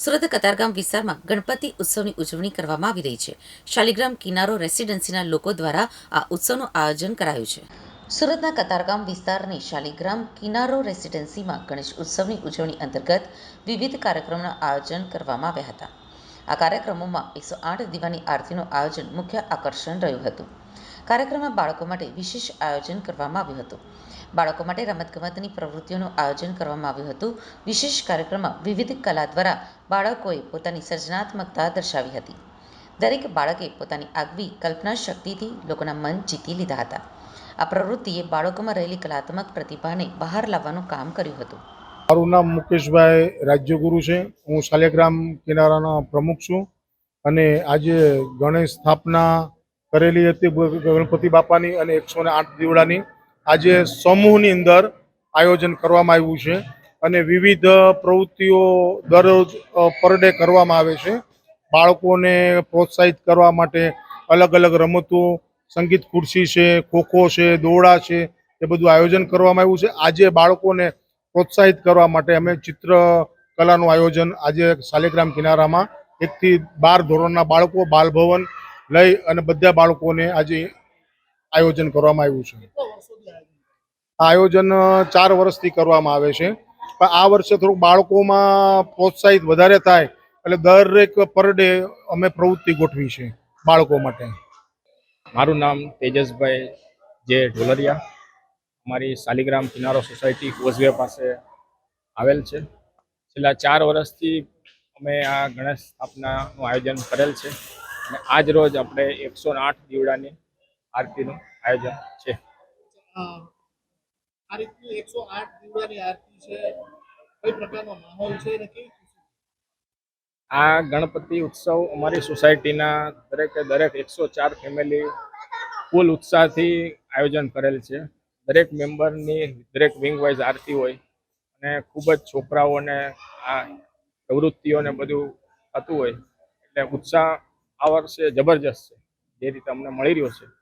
સુરત કતારગામ વિસ્તારમાં ગણપતિ ઉત્સવની ઉજવણી કરવામાં આવી રહી છે. શાલિગ્રામ કિનારો રેસિડેન્સીના લોકો દ્વારા આ ઉત્સવનું આયોજન કરાયું છે. સુરતના કતારગામ વિસ્તારની શાલિગ્રામ કિનારો રેસિડેન્સીમાં ગણેશ ઉત્સવની ઉજવણી અંતર્ગત વિવિધ કાર્યક્રમોના આયોજન કરવામાં આવ્યા હતા. આ કાર્યક્રમોમાં એકસો આઠ દીવાની આરતીનું આયોજન મુખ્ય આકર્ષણ રહ્યું હતું. કાર્યક્રમમાં બાળકો માટે વિશેષ આયોજન કરવામાં આવ્યું હતું. બાળકો માટે રમતગમતની પ્રવૃત્તિઓનું આયોજન કરવામાં આવ્યું હતું. વિશેષ કાર્યક્રમમાં વિવિધ કલા દ્વારા બાળકોએ પોતાની સર્જનાત્મકતા દર્શાવી હતી. દરેક બાળકે પોતાની આગવી કલ્પના શક્તિથી લોકોના મન જીતી લીધા હતા. આ પ્રવૃત્તિએ બાળકોમાં રહેલી કલાત્મક પ્રતિભાને બહાર લાવવાનું કામ કર્યું હતું. મારું નામ મુકેશભાઈ રાજ્યગુરુ છે. હું શાલિગ્રામ કિનારાના પ્રમુખ છું અને આજે ગણેશ સ્થાપના કરેલી હતી ગણપતિ બાપાની અને એકસો ને આઠ દીવડાની. આજે સમૂહની અંદર આયોજન કરવામાં આવ્યું છે અને વિવિધ પ્રવૃત્તિઓ દરરોજ પર ડે કરવામાં આવે છે. બાળકોને પ્રોત્સાહિત કરવા માટે અલગ અલગ રમતો, સંગીત ખુરશી છે, ખોખો છે દોડા છે, એ બધું આયોજન કરવામાં આવ્યું છે. આજે બાળકોને પ્રોત્સાહિત કરવા માટે અમે ચિત્ર કલાનું આયોજન આજે શાલિગ્રામ કિનારામાં એકથી બાર ધોરણના બાળકો બાલભવન લઈ અને બધા બાળકોને આજે આયોજન કરવામાં આવ્યું છે. આ આયોજન ચાર વર્ષથી કરવામાં આવે છે. પણ આ વર્ષે થોડુંક બાળકોમાં પ્રોત્સાહિત વધારે થાય એટલે દરેક પર ડે અમે પ્રવૃત્તિ ગોઠવી છે બાળકો માટે. મારું નામ તેજસભાઈ જે ઢોલરિયા અમારી શાલિગ્રામ કિનારો સોસાયટી કોઝવે પાસે આવેલ છે. છેલ્લા ચાર વર્ષથી અમે આ ગણેશ સ્થાપનાનું આયોજન કરેલ છે. અને આજ રોજ આપણે એકસો આઠ દીવડાની આરતીનું આયોજન છે. આ રીતની એકસો આઠ દીવડાની આરતી છે. કઈ પ્રકારનો માહોલ છે અને કેવી આ ગણપતિ ઉત્સવ અમારી સોસાયટીના દરેકે દરેક એકસો ચાર ફેમિલી ફૂલ ઉત્સાહથી આયોજન કરેલ છે. દરેક મેમ્બરની દરેક વિંગ વાઇઝ આરતી હોય અને ખૂબ જ છોકરાઓને આ પ્રવૃત્તિઓને બધું થતું હોય. એટલે ઉત્સાહ આ વર્ષે જબરજસ્ત છે. જે રીતે અમને મળી રહ્યો છે.